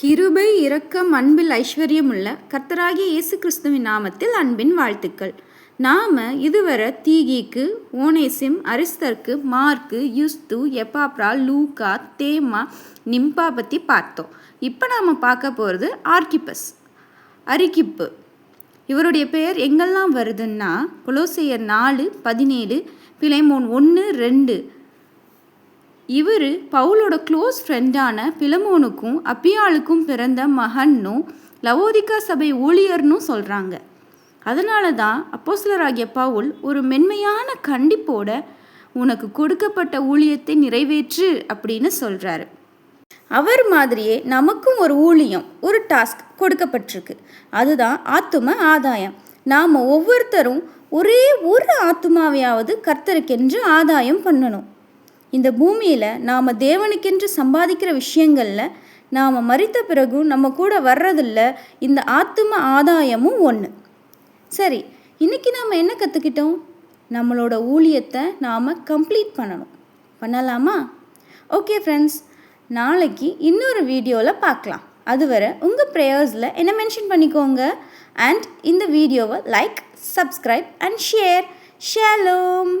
கிருபை இரக்கம் அன்பில் ஐஸ்வர்யமுள்ள கர்த்தராகிய இயேசு கிறிஸ்துவின் நாமத்தில் அன்பின் வாழ்த்துக்கள். நாம் இதுவரை தீகிக்கு ஓனேசிம் அரிஸ்தர்க்கு மார்க்கு யுஸ்து எப்பாப்ரா லூகா தேமா நிம்பா பற்றி பார்த்தோம். இப்போ நாம் பார்க்க போகிறது ஆர்கிப்பஸ் அரிக்கிப்பு. இவருடைய பெயர் எங்கெல்லாம் வருதுன்னா குலோசையர் நாலு பதினேழு பிளைமோன் ஒன்று ரெண்டு. இவர் பவுலோட க்ளோஸ் ஃப்ரெண்டான பிலமோனுக்கும் அப்பியாளுக்கும் பிறந்த மகன்னும் லவோதிகா சபை ஊழியர்னும் சொல்கிறாங்க அதனால தான் அப்போஸ்லராகிய பவுல் ஒரு மென்மையான கண்டிப்போட உனக்கு கொடுக்கப்பட்ட ஊழியத்தை நிறைவேற்று அப்படின்னு சொல்கிறாரு அவர் மாதிரியே நமக்கும் ஒரு ஊழியம் ஒரு டாஸ்க் கொடுக்கப்பட்டிருக்கு. அதுதான் ஆத்தும ஆதாயம். நாம் ஒவ்வொருத்தரும் ஒரே ஒரு ஆத்துமாவையாவது கர்த்தருக்கென்று ஆதாயம் பண்ணணும். இந்த பூமியில் நாம் தேவனுக்கென்று சம்பாதிக்கிற விஷயங்களில் நாம் மறித்த பிறகும் நம்ம கூட வர்றதில்ல இந்த ஆத்தும ஆதாயமும் ஒன்று சரி இன்றைக்கி நாம் என்ன கற்றுக்கிட்டோம் நம்மளோட ஊழியத்தை நாம் கம்ப்ளீட் பண்ணணும். பண்ணலாமா? ஓகே ஃப்ரெண்ட்ஸ் நாளைக்கு இன்னொரு வீடியோவில் பார்க்கலாம். அதுவரை உங்கள் ப்ரேயர்ஸில் என்ன மென்ஷன் பண்ணிக்கோங்க? அண்ட் இந்த வீடியோவை லைக் சப்ஸ்கிரைப் அண்ட் ஷேர் ஷேலோம்